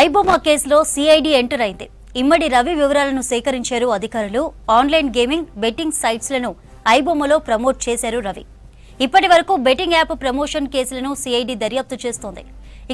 ఐబొమ్మ కేసులో CID enter అయింది. ఇమ్మడి రవి వివరాలను సేకరించారు అధికారులు. ఆన్లైన్ గేమింగ్ బెట్టింగ్ సైట్స్లను ఐబొమ్మలో ప్రమోట్ చేశారు రవి. ఇప్పటి వరకు బెట్టింగ్ యాప్ ప్రమోషన్ కేసులను సిఐడి దర్యాప్తు చేస్తోంది.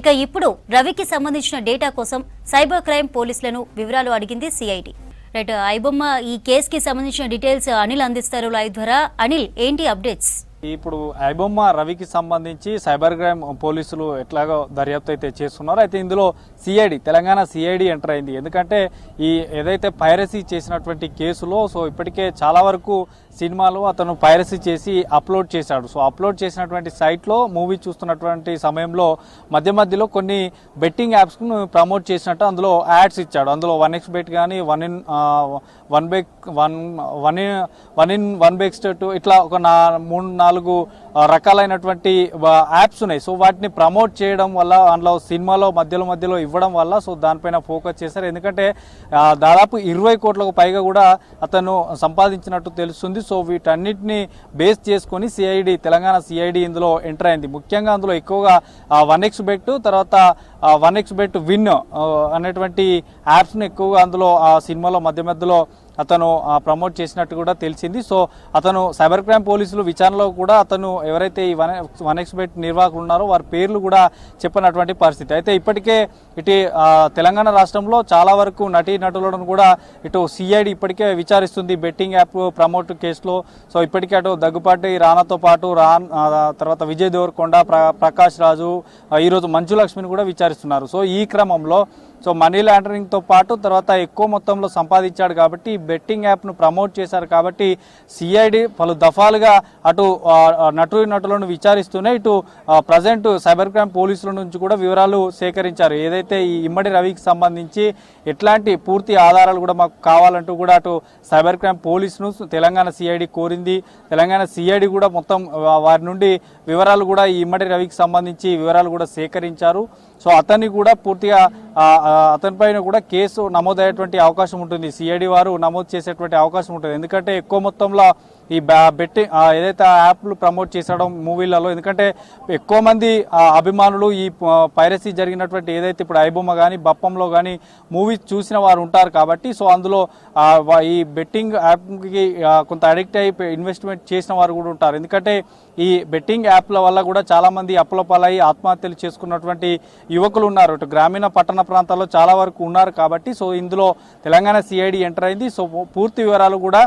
ఇక ఇప్పుడు రవికి సంబంధించిన డేటా కోసం సైబర్ క్రైమ్ పోలీసులను వివరాలు అడిగింది సిఐడి. రైట్ ఐబొమ్మ ఈ కేసుకి సంబంధించిన డీటెయిల్స్ అనిల్ అందిస్తారు. లైవ్ ద్వారా అనిల్ ఏంటి అప్డేట్స్? ఇప్పుడు ఐబొమ్మ రవికి సంబంధించి సైబర్ క్రైమ్ పోలీసులు ఎట్లాగో దర్యాప్తు అయితే చేస్తున్నారు. అయితే ఇందులో సిఐడి తెలంగాణ సిఐడి ఎంటర్ అయింది. ఎందుకంటే ఈ ఏదైతే పైరసీ చేసినటువంటి కేసులో సో ఇప్పటికే చాలా వరకు సినిమాలు అతను పైరసీ చేసి అప్లోడ్ చేశాడు. సో అప్లోడ్ చేసినటువంటి సైట్లో మూవీ చూస్తున్నటువంటి సమయంలో మధ్య మధ్యలో కొన్ని బెట్టింగ్ యాప్స్ను ప్రమోట్ చేసినట్టు అందులో యాడ్స్ ఇచ్చాడు. అందులో వన్ ఎక్స్ బెట్ కానీ one in one bet one one in one in one bets two ఇట్లా ఒక నా మూడు నాలుగు రకాలైనటువంటి యాప్స్ ఉన్నాయి. సో వాటిని ప్రమోట్ చేయడం వల్ల అందులో సినిమాలో మధ్యలో మధ్యలో ఇవ్వడం వల్ల సో దానిపైన ఫోకస్ చేశారు. ఎందుకంటే దాదాపు ఇరవై కోట్లకు పైగా కూడా అతను సంపాదించినట్టు తెలుస్తుంది. సో వీటన్నిటిని బేస్ చేసుకొని సిఐడి తెలంగాణ సిఐడి ఇందులో ఎంటర్ అయింది. ముఖ్యంగా అందులో ఎక్కువగా వన్ ఎక్స్ బెట్ తర్వాత వన్ ఎక్స్ బెట్ విన్ అనేటువంటి యాప్స్ని ఎక్కువగా అందులో ఆ సినిమాలో మధ్య మధ్యలో అతను ప్రమోట్ చేసినట్టు కూడా తెలిసింది. సో అతను సైబర్ క్రైమ్ పోలీసులు విచారణలో కూడా అతను ఎవరైతే ఈ వన్ వన్ ఎక్స్పెక్ట్ నిర్వాహకులు ఉన్నారో వారి పేర్లు కూడా చెప్పినటువంటి పరిస్థితి. అయితే ఇప్పటికే ఇటు తెలంగాణ రాష్ట్రంలో చాలా వరకు నటీ నటులను కూడా ఇటు సిఐడి ఇప్పటికే విచారిస్తుంది. బెట్టింగ్ యాప్ ప్రమోట్ కేసులో. సో ఇప్పటికే అటు దగ్గుపాటి రానాతో పాటు రాన్ తర్వాత విజయ్ దేవరకొండ ప్ర ప్రకాష్ రాజు ఈరోజు మంచు లక్ష్మిని కూడా విచారిస్తున్నారు సో ఈ క్రమంలో సో మనీ లాండరింగ్తో పాటు తర్వాత ఎక్కువ మొత్తంలో సంపాదించాడు కాబట్టి బెట్టింగ్ యాప్ను ప్రమోట్ చేశారు కాబట్టి సిఐడి పలు దఫాలుగా అటు నటు నటులను విచారిస్తూనే ఇటు ప్రజెంట్ సైబర్ క్రైమ్ పోలీసుల నుంచి కూడా వివరాలు సేకరించారు. ఏదైతే ఈ ఇమ్మడి రవికి సంబంధించి ఎట్లాంటి పూర్తి ఆధారాలు కూడా మాకు కావాలంటూ కూడా అటు సైబర్ క్రైమ్ పోలీసును తెలంగాణ సిఐడి కోరింది. తెలంగాణ సిఐడి కూడా మొత్తం వారి నుండి వివరాలు కూడా ఈ ఇమ్మడి రవికి సంబంధించి వివరాలు కూడా సేకరించారు. సో అతన్ని కూడా పూర్తిగా అతనిపైన కూడా కేసు నమోదయ్యేటువంటి అవకాశం ఉంటుంది. సిఐడి వారు నమోదు చేసేటువంటి అవకాశం ఉంటుంది. ఎందుకంటే ఎక్కువ మొత్తంలో ఈ బ్యా- బెట్టింగ్ ఏదైతే ఆ యాప్లు ప్రమోట్ చేసడం మూవీలలో ఎందుకంటే ఎక్కువ మంది అభిమానులు ఈ పైరసీ జరిగినటువంటి ఏదైతే ఇప్పుడు ఐబొమ్మ కానీ బప్పంలో కానీ మూవీస్ చూసిన వారు ఉంటారు కాబట్టి సో అందులో ఈ బెట్టింగ్ యాప్కి కొంత అడిక్ట్ అయి ఇన్వెస్ట్మెంట్ చేసిన వారు కూడా ఉంటారు. ఎందుకంటే ఈ బెట్టింగ్ యాప్ల వల్ల కూడా చాలా మంది అప్పుల పాలయ్యి ఆత్మహత్యలు చేసుకున్నటువంటి యువకులు ఉన్నారు. ఇటు గ్రామీణ పట్టణ ప్రాంతాల్లో చాలా వరకు ఉన్నారు కాబట్టి సో ఇందులో తెలంగాణ సిఐడి ఎంటర్ అయింది. సో పూర్తి వివరాలు కూడా